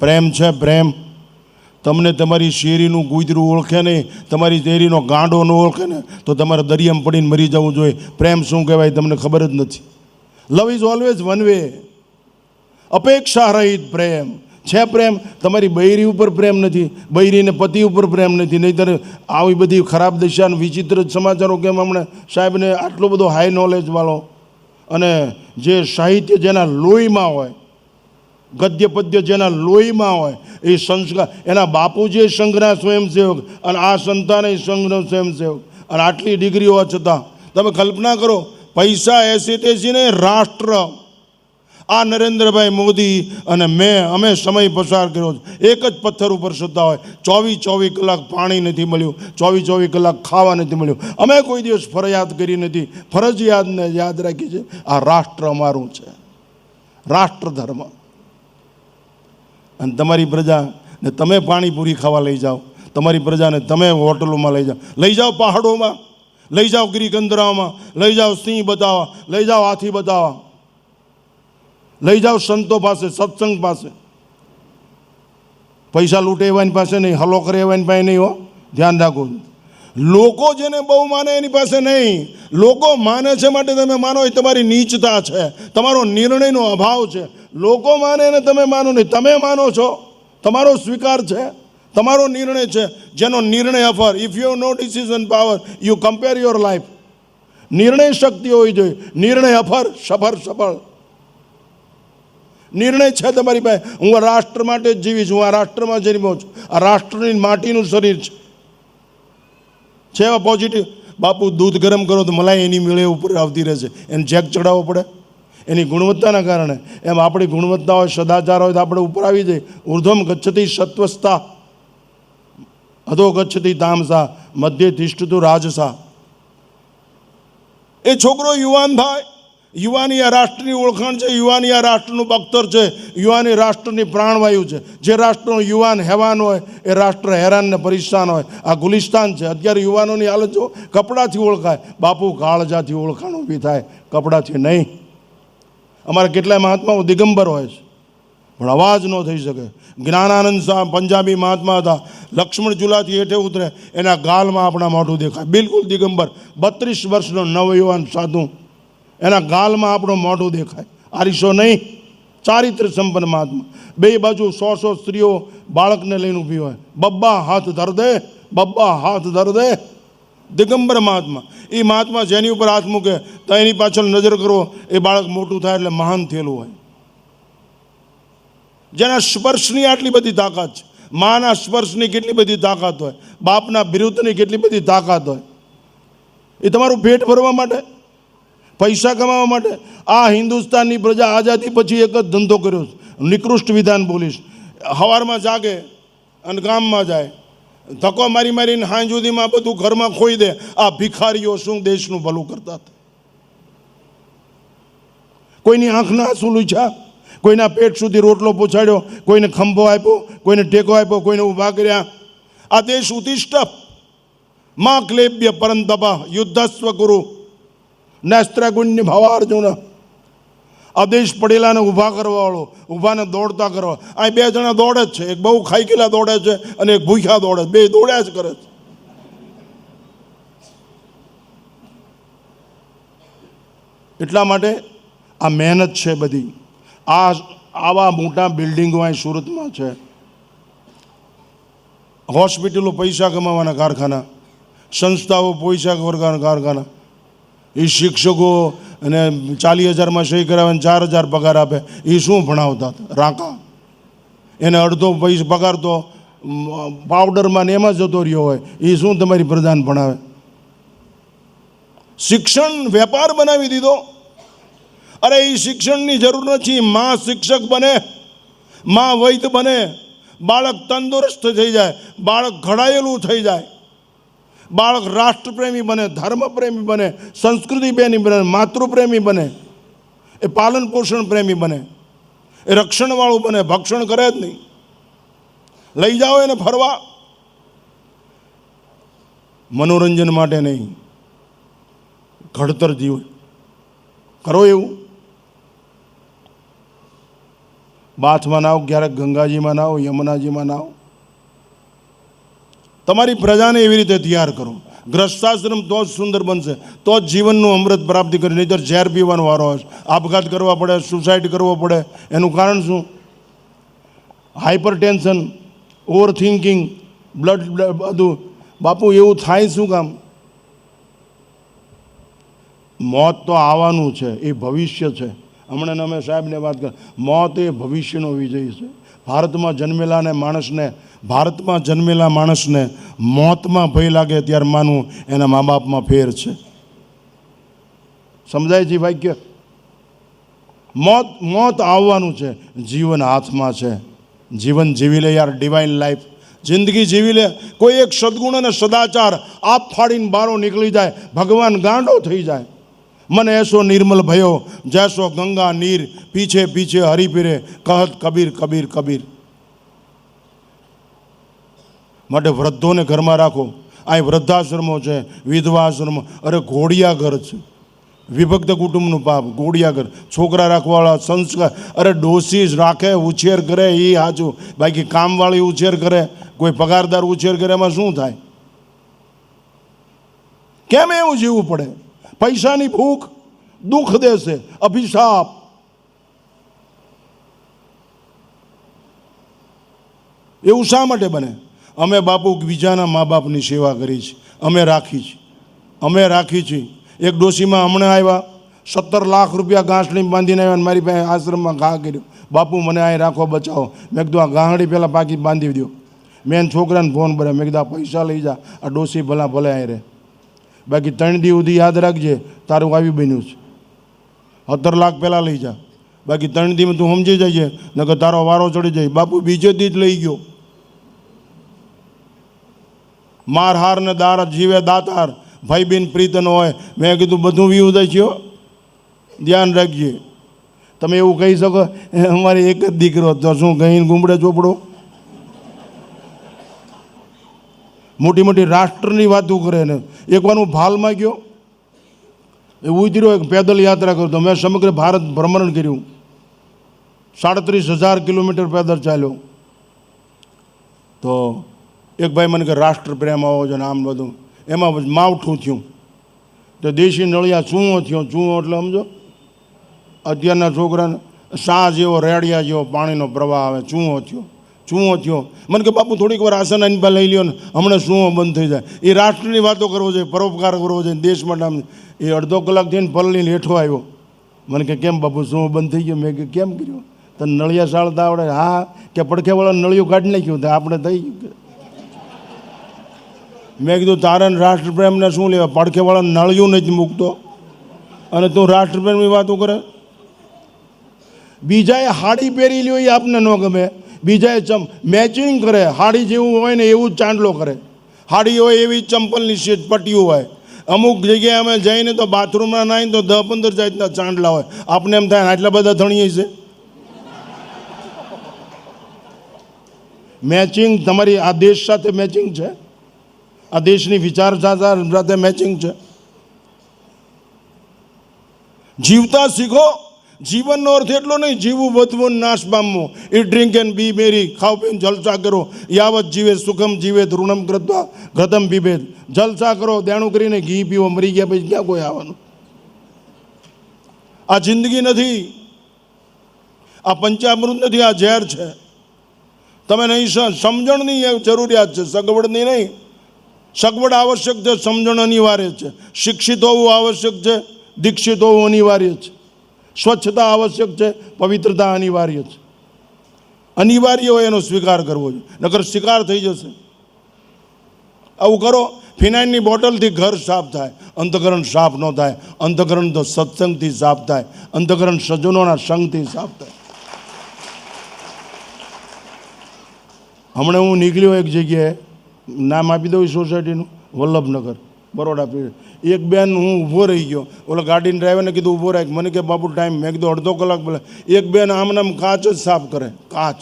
પ્રેમ છે, પ્રેમ. તમને તમારી શેરીનું ગુજરું ઓળખે નહીં, તમારી શેરીનો ગાંડો ન ઓળખે ને, તો તમારે દરિયામાં પડીને મરી જવું જોઈએ. પ્રેમ શું કહેવાય, તમને ખબર જ નથી. Love is always one way અપેક્ષા રહિત પ્રેમ. છે પ્રેમ? તમારી બૈરી ઉપર પ્રેમ નથી, બૈરીને પતિ ઉપર પ્રેમ નથી, નહીંતર આવી બધી ખરાબ દિશા વિચિત્ર સમાચારો કેમ હમણાં? સાહેબને આટલો બધો હાઈ નોલેજવાળો અને જે સાહિત્ય જેના લોહીમાં હોય ગદ્ય પદ્ય જેના લોહીમાં હોય એ સંસ્કાર, એના બાપુજી સંઘના સ્વયંસેવક અને આ સંતાને સંઘનો સ્વયંસેવક. અને આટલી ડિગ્રી હોવા છતાં, તમે કલ્પના કરો, પૈસા એસી તેસી ને રાષ્ટ્ર. આ નરેન્દ્રભાઈ મોદી અને મેં, અમે સમય પસાર કર્યો એક જ પથ્થર ઉપર સત્તા હોય. ચોવીસ ચોવીસ કલાક પાણી નથી મળ્યું. ચોવીસ ચોવીસ કલાક ખાવા નથી મળ્યું. અમે કોઈ દિવસ ફરજિયાત કરી નથી. ફરજિયાતને યાદ રાખી છે આ રાષ્ટ્ર અમારું છે. રાષ્ટ્ર ધર્મ અને તમારી પ્રજાને તમે પાણીપુરી ખાવા લઈ જાઓ. તમારી પ્રજાને તમે હોટલોમાં લઈ જાઓ. લઈ જાઓ પહાડોમાં. લઈ જાઓ ગિરિકંદરામાં લઈ જાઓ સિંહ બતાવવા. લઈ જાઓ હાથી બતાવવા. લઈ જાઓ સંતો પાસે, સત્સંગ પાસે. પૈસા લૂંટે એવાની પાસે નહીં, હલો કરે એવાની પાસે નહીં હો. ધ્યાન રાખો. લોકો જેને બહુ માને એની પાસે નહીં. લોકો માને છે માટે તમે માનો એ તમારી નીચતા છે. તમારો નિર્ણયનો અભાવ છે. લોકો માને ને તમે માનો નહીં. તમે માનો છો. તમારો સ્વીકાર છે. તમારો નિર્ણય છે. જેનો નિર્ણય અફર. If you know decision power you compare your life નિર્ણય શક્તિ હોવી જોઈએ. નિર્ણય અફર, સફર, સફળ. નિર્ણય છે તમારી પાસે. હું આ રાષ્ટ્ર માટે જ જીવીશ હું આ રાષ્ટ્રમાં જન્મ્યો છું. આ રાષ્ટ્રની માટીનું શરીર છે. છે પોઝિટિવ બાપુ, દૂધ ગરમ કરો તો મલાઈ એની મેળે ઉપર આવતી રહેશે. એને જેક ચડાવવો પડે. એની ગુણવત્તાના કારણે. એમ આપણી ગુણવત્તા હોય સદાચાર હોય તો આપણે ઉપર આવી જઈએ. ઉર્ધ્વમ ગચ્છતી સત્વસ્તા. અધો ગચ્છતી તામસા. મધ્ય તિષ્ઠતું રાજસા. એ છોકરો યુવાન થાય. યુવાની આ રાષ્ટ્રની ઓળખાણ છે. યુવાની આ રાષ્ટ્રનું બખ્તર છે. યુવાની રાષ્ટ્રની પ્રાણવાયુ છે. જે રાષ્ટ્રનો યુવાન હેવાન હોય, એ રાષ્ટ્ર હેરાનને પરેશાન હોય. આ ગુલિસ્તાન છે. અત્યારે યુવાનોની હાલત જો કપડાથી ઓળખાય. બાપુ કાળજાથી ઓળખાણ ઊભી થાય. કપડાથી નહીં. અમારા કેટલાય મહાત્માઓ દિગંબર હોય છે. પણ અવાજ ન થઈ શકે. જ્ઞાનાનંદ સાહેબ પંજાબી મહાત્મા હતા. લક્ષ્મણ ચૂલાથી હેઠે ઉતરે, એના ગાલમાં આપણા મોઢું દેખાય. બિલકુલ દિગંબર. બત્રીસ વર્ષનો નવયુવાન સાધુ. એના ગાલમાં આપણું મોઢું દેખાય. આરીશો નહીં. ચારિત્ર સંપન્ન મહાત્મા. બે બાજુ સો સો સ્ત્રીઓ બાળકને લઈને ઊભી હોય. બબ્બા હાથ ધર દે, બબ્બા હાથ ધર દે. દિગંબર મહાત્મા. એ મહાત્મા જેની ઉપર હાથ મૂકે, તો એની પાછળ નજર કરો, એ બાળક મોટું થાય એટલે મહાન થયેલું હોય. જેના સ્પર્શની આટલી બધી તાકાત છે. માના સ્પર્શની કેટલી બધી તાકાત હોય. બાપના વિરુદ્ધની કેટલી બધી તાકાત હોય. એ તમારું પેટ ભરવા માટે, પૈસા કમાવા માટે, આ હિન્દુસ્તાનની પ્રજા આઝાદી પછી એક જ ધંધો કર્યો નિકૃષ્ટ વિધાન બોલીશ. સવારમાં જાગે અને ગામમાં જાય. ધક્કો મારી મારીને હાંજ સુધીમાં બધું ઘરમાં ખોઈ દે. આ ભિખારીઓ શું દેશનું ભલું કરતા કોઈની આંખના આંસુ લૂછ્યા કોઈના પેટ સુધી રોટલો પહોંચાડ્યો, કોઈને ખંભો આપ્યો, કોઈને ટેકો આપ્યો, કોઈને ઊભા કર્યા. આ દેશ ઉતિષ્ઠમાં ક્લેબ્ય પરંતપા યુદ્ધસ્વ ગુરુ. નેસ્ત્રગુણ્ય ભાવાર્જુન. આ દેશ પડેલાને ઊભા કરવાવાળો ઊભાને દોડતા કરવા અહીં બે જણા દોડે જ છે. એક બહુ ખાઈકેલા દોડે છે અને એક ભૂખ્યા દોડે છે. બે દોડ્યા જ કરે છે. એટલા માટે આ મહેનત છે બધી. આ આવા મોટા બિલ્ડિંગો અહીં સુરતમાં છે. હોસ્પિટલો પૈસા કમાવાના કારખાના, સંસ્થાઓ પૈસા કરવાના કારખાના. એ શિક્ષકો અને ચાલીસ હજારમાં સહી કરાવે અને ચાર હજાર પગાર આપે એ શું ભણાવતા? રાંકા. એને અડધો પૈસા પગાર તો પાવડરમાં ને એમાં જતો રહ્યો હોય એ શું તમારી પ્રધાન ભણાવે? શિક્ષણ વેપાર બનાવી દીધો. અરે એ શિક્ષણની જરૂર નથી. માં શિક્ષક બને, માં વૈદ બને, બાળક તંદુરસ્ત થઈ જાય, બાળક ઘડાયેલું થઈ જાય. બાળક રાષ્ટ્રપ્રેમી બને, ધર્મપ્રેમી બને, સંસ્કૃતિ પ્રેમી બને, માતૃપ્રેમી બને, એ પાલન પોષણ પ્રેમી બને, એ રક્ષણવાળું બને, ભક્ષણ કરે જ નહીં. લઈ જાઓ એને ફરવા. મનોરંજન માટે નહીં. ઘડતર જીવન. કરો એવું. બાથમાં નાવ ક્યારેક ગંગાજીમાં નાવ યમુનાજીમાં નાવ તમારી પ્રજાને એવી રીતે તૈયાર કરો. ગ્રસ્તાશ્રમ તો જ સુંદર બનશે. તો જ જીવનનું અમૃત પ્રાપ્તિ કરી. નહીંતર ઝેર પીવાનો વારો હશે આપઘાત કરવા પડે સુસાઇડ કરવો પડે. એનું કારણ શું? Hypertension overthinking blood બધું. બાપુ, એવું થાય શું કામ? મોત તો આવવાનું છે. એ ભવિષ્ય છે. હમણાં અમે સાહેબને વાત કર. મોત એ ભવિષ્યનો વિજય છે. ભારતમાં જન્મેલાને માણસને, ભારતમાં જન્મેલા માણસને મોતમાં ભય લાગે ત્યારે માનવું એના મા બાપમાં ફેર છે. સમજાય છે વાક્ય? મોત મોત આવવાનું છે. જીવન હાથમાં છે. જીવન જીવી લે યાર ડિવાઇન લાઈફ જિંદગી જીવી લે. કોઈ એક સદગુણ અને સદાચાર આપ ફાડીને બારો નીકળી જાય. ભગવાન ગાંડો થઈ જાય. મને એસો નિર્મલ ભયો, જૈસો ગંગા નીર, પીછે પીછે હરી પીરે કહત કબીર કબીર કબીર. માટે વૃદ્ધોને ઘરમાં રાખો. અહીં વૃદ્ધાશ્રમો છે, વિધવાશ્રમો, અરે ઘોડિયાઘર છે. વિભક્ત કુટુંબનું પાપ ઘોડિયાઘર છોકરા રાખવાવાળા, સંસ્કાર. અરે ડોસી જ રાખે, ઉછેર કરે, એ સાચું. બાકી કામવાળી ઉછેર કરે, કોઈ પગારદાર ઉછેર કરે, એમાં શું થાય? કેમ એવું જીવવું પડે? પૈસાની ભૂખ દુઃખ દેશે અભિશાપ. એવું શા માટે બને? અમે બાપુ બીજાના મા બાપની સેવા કરી છે, અમે રાખી છે. અમે રાખી છે. એક ડોશીમાં હમણાં આવ્યા, સત્તર લાખ રૂપિયા ગાંસડી બાંધીને આવ્યા મારી પાસે આશ્રમમાં ઘા કર્યું. બાપુ, મને અહીં રાખો બચાવો. મેં કીધું, આ ગાંહડી પહેલાં પાકી બાંધી દો મેં છોકરાને ફોન કર્યો. મેં કીધું, આ પૈસા લઈ જા. આ ડોશી ભલા ભલે અહીં રહે. બાકી ત્રણ દી સુધી યાદ રાખજે, તારું આવી બન્યું છે. સત્તર લાખ પહેલાં લઈ જા. બાકી ત્રણ દીમાં તું સમજી જઈએ નકર તારો વારો ચડી જાય. બાપુ બીજે દી જ લઈ ગયો. માર હાર ને દાર જીવે દાતાર ભાઈ બેન પ્રીતન હોય. મેં કીધું, બધું વ્યૂ થઈ છે ધ્યાન રાખજે. તમે એવું કહી શકો "એ અમારે એક જ દીકરો તો શું કહીને ગુમડે ચોપડો? મોટી મોટી રાષ્ટ્રની વાતો કરે ને. એકવાર હું ભાલમાં ગયો. એ ઉતર્યો એક પેદલ યાત્રા કરતો મેં સમગ્ર ભારત ભ્રમણ કર્યું. સાડત્રીસ હજાર કિલોમીટર પેદલ ચાલ્યો. તો એક ભાઈ મને કે, રાષ્ટ્ર પ્રેમ આવો છે ને આમ બધું. એમાં માવઠું થયું. તો દેશી નળિયા ચૂંઓ થયો. ચૂંઓ એટલે સમજો? અત્યારના છોકરાને શા જેવો, રેડિયા જેવો પાણીનો પ્રવાહ આવે, ચૂંઓ થયો. ચૂંઓ થયો મને કે, બાપુ, થોડીક વાર આસન આની પાસે લઈ લ્યો ને. હમણાં ચૂંઓ બંધ થઈ જાય? એ રાષ્ટ્રની વાતો કરવો જોઈએ, પરોપકાર કરવો જોઈએ દેશ માટે આમ એ અડધો કલાક થઈને પલળીને હેઠો આવ્યો. મને કે, કેમ બાપુ, શું બંધ થઈ ગયો? મેં કે, કેમ કર્યું? તને નળિયા સાળતા આવડે? હા, કે પડખેવાળા નળિયું કાઢી નાખ્યું તો આપણે થઈ ગયું. મેં કીધું, તારે રાષ્ટ્રપ્રેમને શું લેવા? પડખેવાળા નળિયું નથી મૂકતો? અને તું રાષ્ટ્રપ્રેમની વાતો કરે? બીજાએ હાડી પહેરી લ્યો, એ આપને ન ગમે. બીજાએ ચમ મેચિંગ કરે, હાડી જેવું હોય ને એવું જ ચાંદલો કરે. હાડી હોય એવી ચંપલની શેટ પટ્ટીઓ હોય. અમુક જગ્યાએ અમે જઈને તો બાથરૂમમાં નાહીને તો દસ પંદર જાતના ચાંદલા હોય. આપને એમ થાય આટલા બધા ધણીએ છે? મેચિંગ તમારી આ દેશ સાથે મેચિંગ છે? આ દેશની વિચારધારા સાથે મેચિંગ છે? જીવતા શીખો. જીવનનો અર્થ એટલો નહીં જીવવું વધવું નાશ પામવું. એ ડ્રિંક એન્ડ બી મેરી ખાવ પીને જલસા કરો. યાવત જીવે, સુખમ જીવે ઋણમ કૃત્વા ઘતમ પીભેદ જલસા કરો, દેણું કરીને ઘી પીવો, મરી ગયા પછી ક્યાં કોઈ આવવાનું? આ જિંદગી નથી. આ પંચામૃત નથી, આ ઝેર છે. તમે નહીં સમજણની જરૂરિયાત છે, સગવડની નહીં. સગવડ આવશ્યક છે, સમજણ અનિવાર્ય છે. શિક્ષિત હોવું આવશ્યક છે, દીક્ષિત હોવું અનિવાર્ય છે. સ્વચ્છતા આવશ્યક છે, પવિત્રતા અનિવાર્ય છે. અનિવાર્ય હોય એનો સ્વીકાર કરવો જોઈએ, નકર શિકાર થઈ જશે. આવું કરો, ફિનાઇલની બોટલથી ઘર સાફ થાય, અંતકરણ સાફ ન થાય, અંતકરણ તો સત્સંગથી સાફ થાય, અંતકરણ સજ્જનોના સંગથી સાફ થાય. હમણાં હું નીકળ્યો એક જગ્યાએ, નામ આપી દઉં સોસાયટીનું, વલ્લભનગર, બરોડા પીર એક બેન હું ઊભો રહી ગયો. ઓલા ગાડીના ડ્રાઈવરને કીધું ઊભો રાખ. મને કે બાપુ ટાઈમ મેં કીધું અડધો કલાક બોલે એક બેન આમ કાચ જ સાફ કરે. કાચ.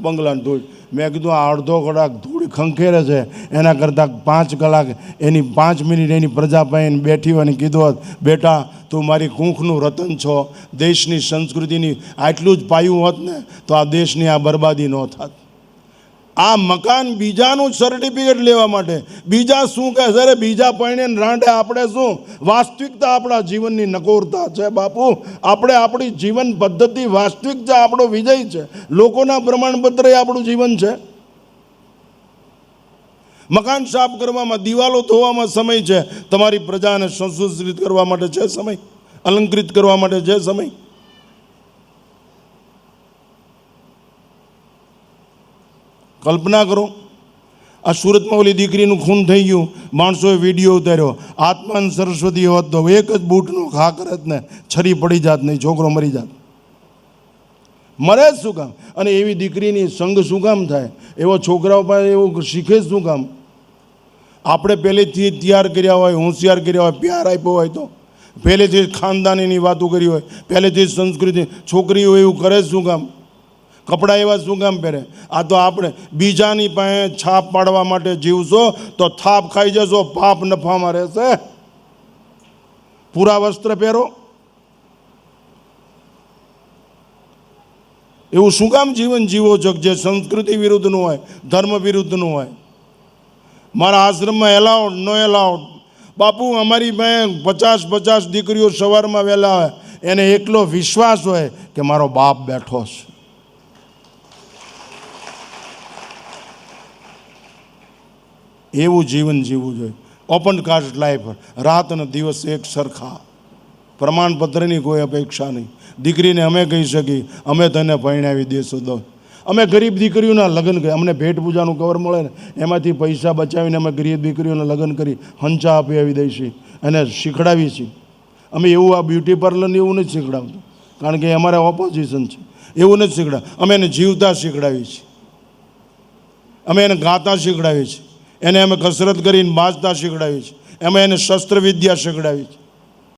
બંગલાની ધૂળ. મેં કીધું, આ અડધો કલાક ધૂળ ખંખેરે છે. એના કરતાં પાંચ કલાક એની પાંચ મિનિટ એની પ્રજા પાસે બેઠી અને કીધું હોત, બેટા, તું મારી કૂંખનું રતન છો. દેશની સંસ્કૃતિની આટલું જ પાયું હોત ને, તો આ દેશની આ બરબાદી ન થાત. આ મકાન બીજાનું સર્ટિફિકેટ લેવા માટે. બીજા શું કહે છે? અરે બીજા પૈણે રાંડે આપણે શું? વાસ્તવિકતા આપણા જીવનની નકોરતા છે બાપુ. આપણે આપણી જીવન પદ્ધતિ વાસ્તવિકતા આપણો વિજય છે. લોકોના પ્રમાણપત્ર એ આપણું જીવન છે. મકાન સાફ કરવામાં, દિવાલો ધોવામાં સમય છે. તમારી પ્રજાને સંસુષિત કરવા માટે છે સમય. અલંકૃત કરવા માટે છે સમય. કલ્પના કરો. આ સુરતમાં ઓલી દીકરીનું ખૂન થઈ ગયું. માણસોએ વીડિયો ઉતાર્યો. આત્માન સરસ્વતી હોત તો એક જ બૂટનો ખા કરત ને છરી પડી જાત નહીં, છોકરો મરી જાત. મરે જ શું કામ? અને એવી દીકરીની સંગ શું કામ થાય? એવો છોકરાઓ પાસે એવું શીખે જ શું કામ? આપણે પહેલેથી તૈયાર કર્યા હોય, હોશિયાર કર્યા હોય, પ્યાર આપ્યો હોય તો. પહેલેથી જ ખાનદાનીની વાતો કરી હોય. પહેલેથી જ સંસ્કૃતિ છોકરીઓ એવું કરે જ શું કામ? કપડાં એવા શું કામ પહેરે? આ તો આપણે બીજાની પાસે છાપ પાડવા માટે જીવશો, તો થાપ ખાઈ જશો, પાપ નફામાં રહેશે. પૂરા વસ્ત્ર પહેરો. એવું શું કામ જીવન જીવો છો જે સંસ્કૃતિ વિરુદ્ધનું હોય, ધર્મ વિરુદ્ધનું હોય? મારા આશ્રમમાં એલાઉડ નો એલાઉડ બાપુ, અમારી પાસે પચાસ પચાસ દીકરીઓ સવારમાં વહેલા હોય. એને એકલો વિશ્વાસ હોય કે મારો બાપ બેઠો છે. એવું જીવન જીવવું જોઈએ. ઓપન કાસ્ટ લાઈફ રાત અને દિવસ એક સરખા. પ્રમાણપત્રની કોઈ અપેક્ષા નહીં. દીકરીને અમે કહી શકીએ, અમે તને પરણાવી દઈશું દો. અમે ગરીબ દીકરીઓના લગ્ન કરી અમને ભેટ પૂજાનું કવર મળે ને, એમાંથી પૈસા બચાવીને અમે ગરીબ દીકરીઓના લગ્ન કરી હંચા આપી આવી દઈએ છીએ અને શીખડાવી છીએ. અમે એવું આ બ્યુટી પાર્લરને એવું નથી શીખડાવતું. કારણ કે અમારે ઓપોઝિશન છે. એવું નથી શીખડાવ. અમે એને જીવતા શીખડાવીએ છીએ. અમે એને ગાતા શીખડાવીએ છીએ. એને અમે કસરત કરીને બાજતા શીખડાવી છે. એમાં એને શસ્ત્ર વિદ્યા શીખડાવી છે.